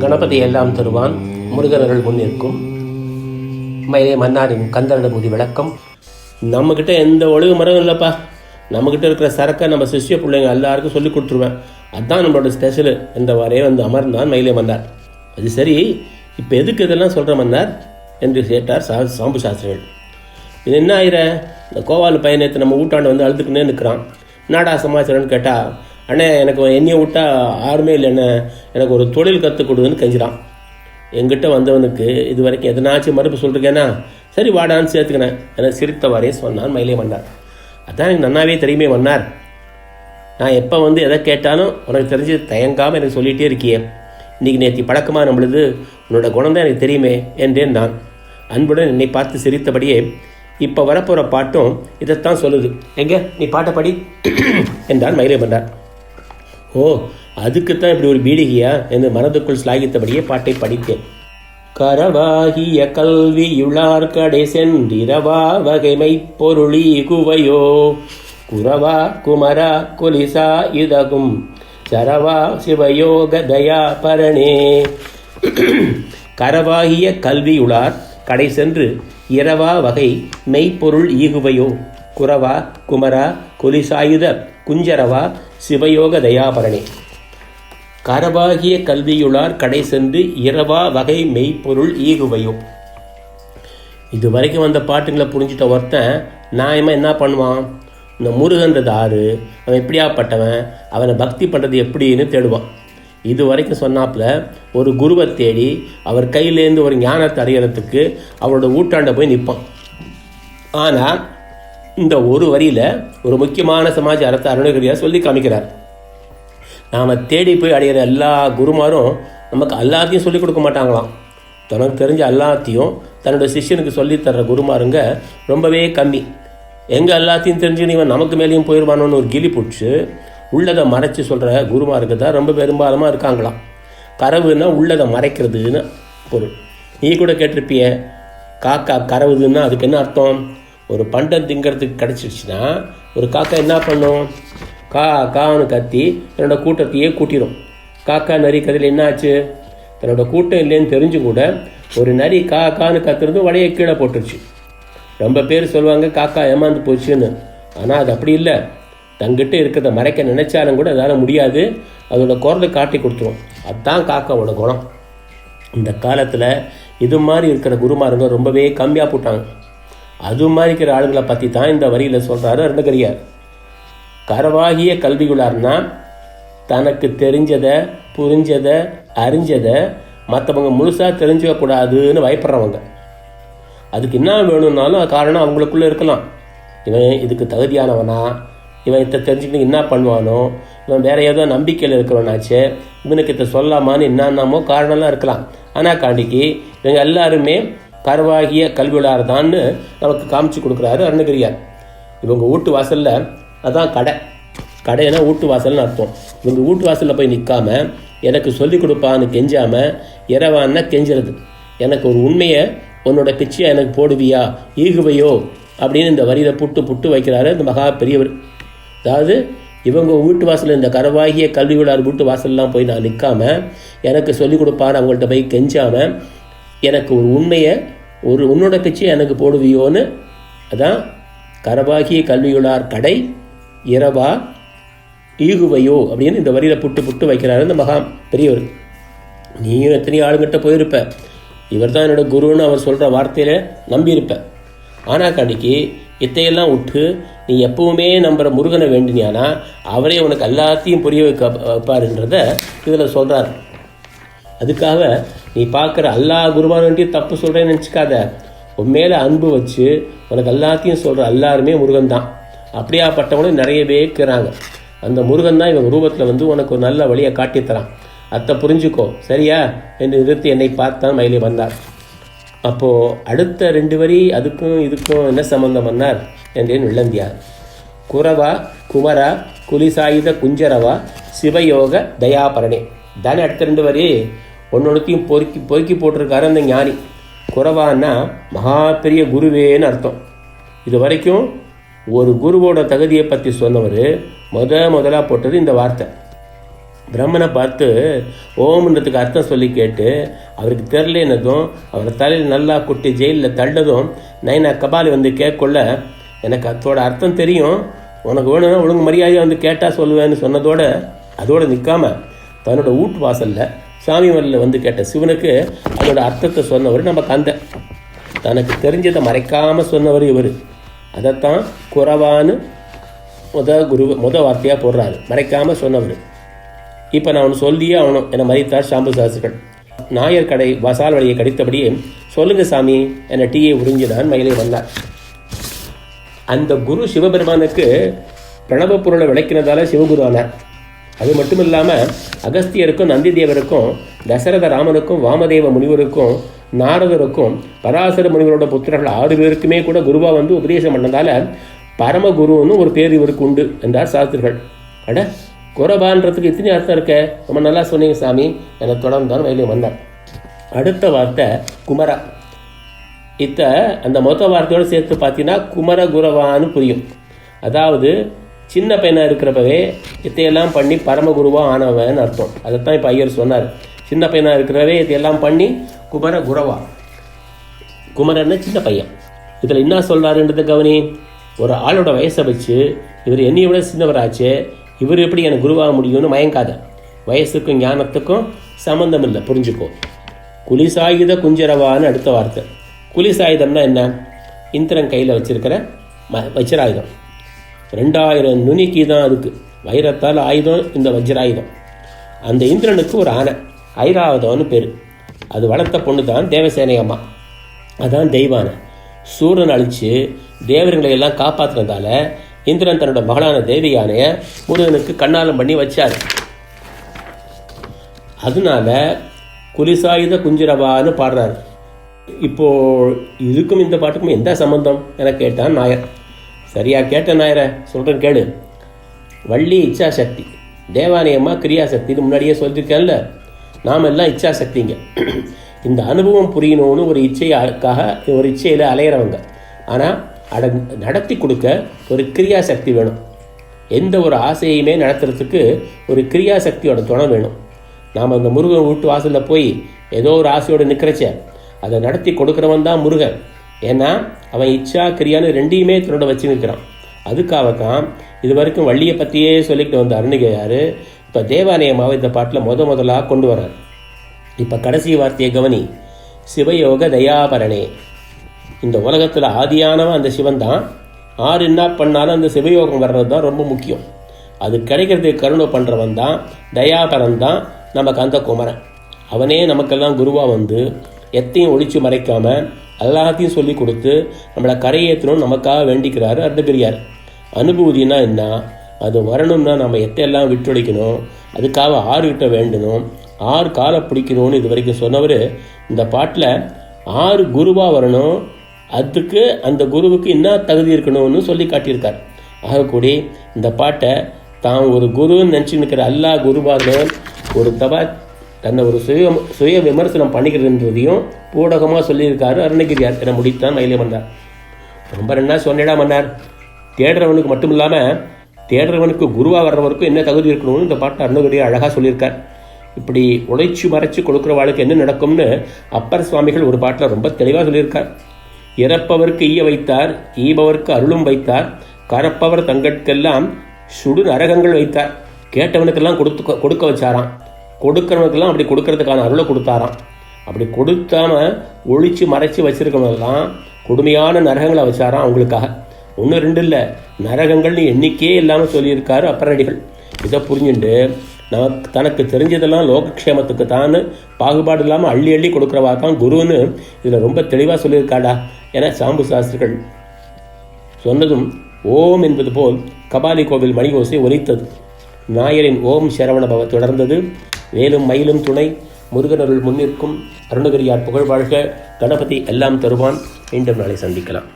கணபதி எல்லாம் தருவான். முருகர்கள் முன்னிற்கும் மயிலே மன்னாரின் கந்தரட புதி விளக்கம். நம்மக்கிட்ட எந்த ஒழுங்கு மரம் இல்லைப்பா. நம்மக்கிட்ட இருக்கிற சரக்கை நம்ம சிஷ்ய பிள்ளைங்க எல்லாருக்கும் சொல்லி கொடுத்துருவேன். அதான் நம்மளோட ஸ்பெஷலு இந்த வரையே வந்து அமர்ந்தான் மயிலே மன்னார். அது சரி இப்போ எதுக்கு இதெல்லாம் சொல்கிற மன்னார்? என்று கேட்டார் சா சாம்பு சாஸ்திரிகள். இது என்ன ஆயிர? இந்த கோவால் பயணத்தை நம்ம ஊட்டாண்டு வந்து அழுதுக்குன்னே நிற்கிறான். நாடா சமாச்சாரம்னு கேட்டால் அண்ணே எனக்கு என்னையை விட்டா யாருமே இல்லை என்ன எனக்கு ஒரு தொழில் கற்றுக் கொடுன்னு கெஞ்சிறான். எங்கிட்ட வந்தவனுக்கு இது வரைக்கும் எதனாச்சும் மறுப்பு சொல்லிருக்கேன்னா சரி வாடான்னு சேர்த்துக்கினேன். என சிரித்தவாறே சொன்னான் மயிலே மன்னார். அதான் எனக்கு நன்னாவே தெரியுமே மன்னார். நான் எப்போ வந்து எதை கேட்டாலும் உனக்கு தெரிஞ்சு தயங்காமல் எனக்கு சொல்லிகிட்டே இருக்கியே. இன்றைக்கி நேற்று பழக்கமாக நம்மளுது உன்னோட குணம் தான் எனக்கு தெரியுமே என்றேன் நான். அன்புடன் என்னை பார்த்து சிரித்தபடியே இப்போ வரப்போகிற பாட்டும் இதைத்தான் சொல்லுது. எங்கே? நீ பாட்டை படி. என்றான் மயிலே மன்னார். ஓ அதுக்குத்தான் இப்படி ஒரு பீடிகையா? என்று மனதுக்குள் சிலாகித்தபடியே பாட்டை படித்தேன். கரவாகிய கல்வியுளார் கடை சென்றிரவா வகைமை பொருளி குவையோ. குரவா குமரா குலிசா இதகும் சரவா சிவயோக தயா பரணே. கரவாகிய கல்வியுளார் கடை சென்று இரவா வகை மெய்ப்பொருள் ஈகுவையோ. குரவா குமரா கொலிசாயுத குஞ்சரவா சிவயோக தயாபரணி கரவாகிய கல்வியுளார் கடை சென்று இரவா வகை மெய்ப்பொருள் ஈகுவையும் இது வரைக்கும் வந்த பாட்டுங்களை புரிஞ்சிட்ட ஒருத்தன் நியாயமாக என்ன பண்ணுவான்? இந்த முருகன்றது ஆறு அவன் எப்படியாப்பட்டவன் அவனை பக்தி பண்ணுறது எப்படின்னு தேடுவான். இது வரைக்கும் சொன்னாப்புல ஒரு குருவை தேடி அவர் கையிலேருந்து ஒரு ஞானத்தை அறியறதுக்கு அவரோட ஊட்டாண்ட போய் நிற்பான் ஆனால் இந்த ஒரு வரியில் ஒரு முக்கியமான சமாச்சாரத்தை அருணகிரியார் சொல்லி காமிக்கிறார். நாம் தேடி போய் அடையிற எல்லா குருமாரும் நமக்கு எல்லாத்தையும் சொல்லிக் கொடுக்க மாட்டாங்களாம். தனக்கு தெரிஞ்ச எல்லாத்தையும் தன்னோட சிஷ்யனுக்கு சொல்லித் தர்ற குருமாருங்க ரொம்பவே கம்மி. எங்கே எல்லாத்தையும் தெரிஞ்சு இவன் நமக்கு மேலேயும் போயிடுவானோன்னு ஒரு கிளி பிடிச்சி உள்ளதை மறைச்சி சொல்கிற குருமாருக்கு தான் ரொம்ப பெரும்பாலுமாக இருக்காங்களாம். கரவுன்னா உள்ளதை மறைக்கிறதுன்னு பொருள். நீ கூட கேட்டிருப்பிய காக்கா கரவுதுன்னா அதுக்கு என்ன அர்த்தம்? ஒரு பண்டம் திங்கிறதுக்கு கிடச்சிருச்சுன்னா ஒரு காக்கா என்ன பண்ணும்? கா கான்னு கத்தி தன்னோட கூட்டத்தையே கூட்டிடும் காக்கா நரி கதையில் என்ன ஆச்சு? தன்னோட கூட்டம் இல்லைன்னு தெரிஞ்சு கூட ஒரு நரி கா கான்னு கத்துறது வலையை கீழே போட்டுருச்சு. ரொம்ப பேர் சொல்லுவாங்க காக்கா ஏமாந்து போச்சுன்னு. ஆனால் அது அப்படி இல்லை. தங்கிட்ட இருக்கிறத மறைக்க நினைச்சாலும் கூட அதால் முடியாது. அதோட குரலை காட்டி கொடுத்துரும். அதுதான் காக்காவோட குணம். இந்த காலத்தில் இது மாதிரி இருக்கிற குருமாருங்க ரொம்பவே கம்மியாக போட்டாங்க. அது மாதிரி இருக்கிற ஆளுங்களை பற்றி தான் இந்த வரியில் சொல்கிறாரு அருணகிரியார் கரவாகிய கல்வியுள்ளார்னா தனக்கு தெரிஞ்சதை புரிஞ்சதை அறிஞ்சதை மற்றவங்க முழுசாக தெரிஞ்சுக்கக்கூடாதுன்னு பயப்படுறவங்க. அதுக்கு என்ன வேணும்னாலும் காரணம் அவங்களுக்குள்ளே இருக்கலாம். இவன் இதுக்கு தகுதியானவனா? இவன் இதை தெரிஞ்சுக்கிட்டு என்ன பண்ணுவானோ? இவன் வேற ஏதோ நம்பிக்கையில் இருக்கிறவனாச்சே? இவனுக்கு இதை சொல்லாமான்னு என்னென்னமோ காரணம்லாம் இருக்கலாம். ஆனால் காண்டிக்கு இவங்க எல்லாருமே கருவாகிய கல்வியுளார் தான்னு நமக்கு காமிச்சு கொடுக்குறாரு அருணகிரியார். இவங்க வீட்டு வாசலில் அதான் கடை. கடைனா வீட்டு வாசல்னு அர்த்தம். இவங்க வீட்டு வாசலில் போய் நிற்காம எனக்கு சொல்லிக் கொடுப்பான்னு கெஞ்சாமல் இரவான்னா கெஞ்சுறது. எனக்கு ஒரு உண்மையை உன்னோட பிச்சையை எனக்கு போடுவியா? ஈகுவையோ? அப்படின்னு இந்த வரியில் புட்டு புட்டு வைக்கிறாரு இந்த மகா பெரியவர். அதாவது இவங்க வீட்டு வாசல் இந்த கரவாகிய கல்வி விழார் வீட்டு வாசல்லாம் போய் நான் நிற்காம எனக்கு சொல்லிக் கொடுப்பான்னு அவங்கள்ட்ட போய் கெஞ்சாமல் எனக்கு ஒரு உண்மையை ஒரு உன்னோட பிச்சை எனக்கு போடுவியோன்னு? அதான் கரபாகிய கல்வியுளார் கடை இரவா ஈகுவையோ அப்படின்னு இந்த வரியில் புட்டு புட்டு வைக்கிறாரு இந்த மகா பெரியவர். நீயும் எத்தனையோ ஆளுங்கிட்ட போயிருப்ப. இவர் தான் என்னோட குருன்னு அவர் சொல்கிற வார்த்தையில் நம்பியிருப்ப. ஆனால் கண்டிக்கு இத்தையெல்லாம் விட்டு நீ எப்பவுமே நம்புற முருகனை வேண்டினியானா அவரே உனக்கு எல்லாத்தையும் புரிய வைக்க வைப்பாருன்றத இதில் சொல்கிறார் அதுக்காக நீ பார்க்குற எல்லா குருவான்ட்டையும் தப்பு சொல்கிறேன்னு நினச்சிக்காத. உன் மேலே அன்பு வச்சு உனக்கு எல்லாத்தையும் சொல்கிற எல்லாருமே முருகன் தான் அப்படியாப்பட்டவனும் நிறையவே இருக்கிறாங்க அந்த முருகன் தான் இவன் ரூபத்தில் வந்து உனக்கு ஒரு நல்ல வழியை காட்டித்தரான். அத்தை புரிஞ்சுக்கோ. சரியா? என்று நிறுத்தி என்னை பார்த்தான் மயிலே வந்தார். அப்போது அடுத்த ரெண்டு வரி அதுக்கும் இதுக்கும் என்ன சம்மந்தம் பண்ணார்? என்றேன் விளந்தியார் குரவா குமரா குலிசாயுத குஞ்சரவா சிவயோக தயாபரணே. தானே அடுத்த ரெண்டு வரி? ஒன்னொன்றுத்தையும் பொறுக்கி பொறுக்கி போட்டிருக்காரு அந்த ஞானி. குறவான்னா மகா பெரிய குருவேன்னு அர்த்தம். இது வரைக்கும் ஒரு குருவோட தகுதியை பற்றி சொன்னவர் முத முதலாக போட்டது இந்த வார்த்தை. பிரம்மனை பார்த்து ஓம்ன்றதுக்கு அர்த்தம் சொல்லி கேட்டு அவருக்கு தெரிலனதும் அவர் தலையில் நல்லா குட்டி ஜெயிலில் தள்ளதும் நைனா கபாலி வந்து கேட்கொள்ள எனக்கு அதோட அர்த்தம் தெரியும். உனக்கு வேணும்னா ஒழுங்கு மரியாதையாக வந்து கேட்டால் சொல்லுவேன்னு சொன்னதோடு அதோடு நிற்காம தன்னோட வீட்டு வாசலில் சாமி மலையில் வந்து கேட்ட சிவனுக்கு அதோட அர்த்தத்தை சொன்னவர் நம்ம தந்தை தனக்கு தெரிஞ்சதை மறைக்காமல் சொன்னவர் இவர். அதைத்தான் குறவான்னு முத குரு முத வார்த்தையாக போடுறாரு. மறைக்காமல் சொன்னவர். இப்போ நான் அவனு சொல்லியே ஆகணும். என மறைத்தார் சாம்பு சாஸ்திரிகள் நாயர் கடை வசால் வழியை கடித்தபடியே சொல்லுங்க சாமி என்னை டீயை உறிஞ்சினான் மயிலை வந்தார். அந்த குரு சிவபெருமானுக்கு பிரணவ பொருளை விளக்கினதால சிவகுரு ஆனார். அது மட்டும் இல்லாமல் அகஸ்தியருக்கும் நந்தி தேவருக்கும் தசரத ராமனுக்கும் வாமதேவ முனிவருக்கும் நாரதருக்கும் பராசர முனிவரோட புத்திரர்கள் ஆறு பேருக்குமே கூட குருவா வந்து உபதேசம் பண்ணதால பரமகுருன்னு ஒரு பேர் இவருக்கு உண்டு என்றார் சாஸ்திரிகள். அட குரபான்றதுக்கு இத்தனை அர்த்தம் இருக்க? ரொம்ப நல்லா சொன்னீங்க சாமி. என தொடர்ந்தான் வயலில் வந்தார். அடுத்த வார்த்தை குமரா. இத்த அந்த மொத்த வார்த்தையோடு சேர்த்து பார்த்தீங்கன்னா குமர குரவான்னு புரியும். அதாவது சின்ன பையனாக இருக்கிறப்பவே இத்தையெல்லாம் பண்ணி பரமகுருவாக ஆனவன் அர்த்தம். அதைத்தான் இப்போ ஐயர் சொன்னார். சின்ன பையனாக இருக்கிறவே இதையெல்லாம் பண்ணி குமர குரவா. குமரன்னு சின்ன பையன். இதில் என்ன சொல்கிறாருன்றது கவனி? ஒரு ஆளோட வயசை வச்சு இவர் என்னைய விட சின்னவராச்சு இவர் எப்படி எனக்கு குருவாக முடியும்னு மயங்காத. வயசுக்கும் ஞானத்துக்கும் சம்மந்தம் இல்லை புரிஞ்சுக்கோ. குலிசாயுத குஞ்சரவான்னு அடுத்த வார்த்தை. குலிசாயுதம்னா என்ன? இந்திரன் கையில் வச்சிருக்கிற ம வச்சிராயுதம். ரெண்டாயிரம் நுனிக்கு தான் அதுக்கு. வைரத்தால் ஆயுதம் இந்த வஜ்ராயுதம். அந்த இந்திரனுக்கு ஒரு ஆனை ஐராவதம்னு பேர். அது வளர்த்த பொண்ணு தான் தேவசேனை அம்மா. அதான் தெய்வானை. சூரன் அழித்து தேவர்களை எல்லாம் காப்பாற்றினதால இந்திரன் தன்னோட மகளான தேவி யானையை முருகனுக்கு கண்ணாலம் பண்ணி வச்சார். அதனால குலிசாயுத குஞ்சிரவான்னு பாடுறாரு. இப்போ இதுக்கும் இந்த பாட்டுக்கும் எந்த சம்மந்தம் என கேட்டான் நாயர். சரியா கேட்ட நாயரை சொல்கிறேன் கேடு வள்ளி இச்சாசக்தி. தேவாலயமா கிரியாசக்தின்னு முன்னாடியே சொல்லியிருக்கேன்ல. நாம் எல்லாம் இச்சாசக்திங்க. இந்த அனுபவம் புரியணும்னு ஒரு இச்சைக்காக ஒரு இச்சையில் அலையிறவங்க. ஆனால் அட நடத்தி கொடுக்க ஒரு கிரியாசக்தி வேணும். எந்த ஒரு ஆசையுமே நடத்துறதுக்கு ஒரு கிரியாசக்தியோட துணை வேணும். நாம் அந்த முருகன் வீட்டு வாசலில் போய் ஏதோ ஒரு ஆசையோடு நிற்கிறச்ச அதை நடத்தி கொடுக்குறவன் தான் முருகன். ஏன்னா அவன் இச்சா கிரியான்னு ரெண்டையுமே தன்னோட வச்சு நிற்கிறான் அதுக்காக தான் இது வரைக்கும் வள்ளியை பற்றியே சொல்லிக்கிட்டு வந்த அருணிகையார் இப்போ தேவாலயமாக இந்த பாட்டில் முத முதலாக கொண்டு வர்றார். இப்போ கடைசி வார்த்தையை கவனி. சிவயோக தயாபரணே. இந்த உலகத்தில் ஆதியானவன் அந்த சிவன் தான் ஆறு என்ன பண்ணாலும் அந்த சிவயோகம் வர்றது தான் ரொம்ப முக்கியம். அது கிடைக்கிறதுக்கு கருணை பண்ணுறவன் தான் தயாபரன் தான் நமக்கு அந்த குமரன். அவனே நமக்கெல்லாம் குருவாக வந்து எத்தையும் ஒழிச்சு மறைக்காமல் எல்லாத்தையும் சொல்லி கொடுத்து நம்மளை கரையேற்றணும் நமக்காக வேண்டிக்கிறாரு அர்த்தகிரியார் அனுபூதினா என்ன? அது வரணும்னா நம்ம எத்தையெல்லாம் விட்டுடைக்கணும் அதுக்காக ஆறுகிட்ட வேண்டணும் ஆறு காலை பிடிக்கணும்னு இது வரைக்கும் சொன்னவர் இந்த பாட்டில் ஆறு குருவாக வரணும் அதுக்கு அந்த குருவுக்கு என்ன தகுதி இருக்கணும்னு சொல்லி காட்டியிருக்கார். ஆகக்கூடி இந்த பாட்டை தான் ஒரு குருன்னு நினச்சின்னு இருக்கிற எல்லா குருவார்களும் ஒரு தபா தன்னை ஒரு சுய சுய விமர்சனம் பண்ணிக்கிறதுன்றதையும் பூடகமாக சொல்லியிருக்காரு அருணகிரியார். என முடித்தான் மயிலே மன்னார் ரொம்ப என்ன சொன்னடா மன்னார். தேடுறவனுக்கு மட்டும் இல்லாமல் தேடுறவனுக்கு குருவாக வர்றவருக்கும் என்ன தகுதி இருக்கணும்னு இந்த பாட்டை அருணகிரியார் அழகாக சொல்லியிருக்கார். இப்படி உழைச்சி மறைச்சி கொடுக்குறவாளுக்கு என்ன நடக்கும்னு அப்பர் சுவாமிகள் ஒரு பாட்டில் ரொம்ப தெளிவாக சொல்லியிருக்கார். இறப்பவருக்கு ஈய வைத்தார் ஈபவருக்கு அருளும் வைத்தார் கரப்பவர் தங்கட்கெல்லாம் சுடு நரகங்கள் வைத்தார். கேட்டவனுக்கெல்லாம் கொடுத்து கொடுக்க வச்சாராம். கொடுக்கறவனுக்கெல்லாம் அப்படி கொடுக்கறதுக்கான அருளை கொடுத்தாராம். அப்படி கொடுத்தாம ஒழிச்சு மறைச்சி வச்சிருக்கவங்கெல்லாம் கொடுமையான நரகங்களை வச்சாராம் அவங்களுக்காக. ஒன்று ரெண்டு இல்லை நரகங்கள்னு எண்ணிக்கையே இல்லாமல் சொல்லியிருக்காரு அப்பரடிகள். இதை புரிஞ்சுட்டு நமக்கு தனக்கு தெரிஞ்சதெல்லாம் லோகக்ஷேமத்துக்கு தான் பாகுபாடு இல்லாமல் அள்ளி அள்ளி கொடுக்குறவா தான் குருன்னு இதில் ரொம்ப தெளிவாக சொல்லியிருக்காடா. என சாம்பு சாஸ்திரிகள் சொன்னதும் ஓம் என்பது போல் கபாலி கோவில் மணிகோசை ஒலித்தது. நாயரின் ஓம் சரவண பவ தொடர்ந்தது. வேலும் மயிலும் துணை முருகனருள் முன்னிற்கும். அருணகிரியார் புகழ் வாழ்க. கணபதி எல்லாம் தருவான். மீண்டும் நாளை சந்திக்கலாம்.